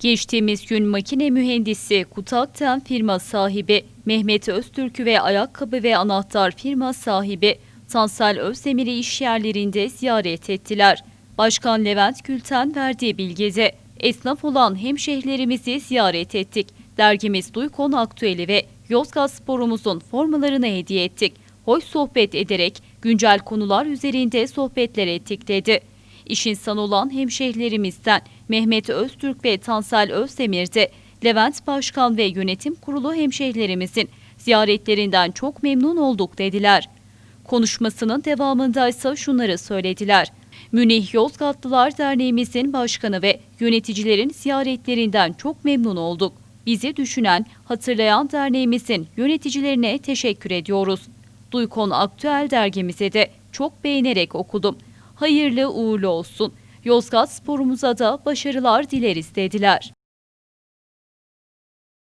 Geçtiğimiz gün makine mühendisi Kutakten firma sahibi Mehmet Öztürk'ü ve ayakkabı ve anahtar firma sahibi Tansel Özdemir'i iş yerlerinde ziyaret ettiler. Başkan Levent Gülten verdiği bilgide esnaf olan hemşehrilerimizi ziyaret ettik. Dergimiz Duykon Aktüeli ve Yozgat Spor'umuzun formalarını hediye ettik. Hoş sohbet ederek güncel konular üzerinde sohbetler ettik dedi. İş insanı olan hemşehrilerimizden Mehmet Öztürk ve Tansel Özdemir de Levent Başkan ve Yönetim Kurulu hemşehrilerimizin ziyaretlerinden çok memnun olduk dediler. Konuşmasının devamında ise şunları söylediler. Münih Yozgatlılar Derneğimizin başkanı ve yöneticilerin ziyaretlerinden çok memnun olduk. Bizi düşünen, hatırlayan derneğimizin yöneticilerine teşekkür ediyoruz. Duykon Aktüel dergimize de çok beğenerek okudum. Hayırlı uğurlu olsun. Yozgat sporumuza da başarılar dileriz dediler.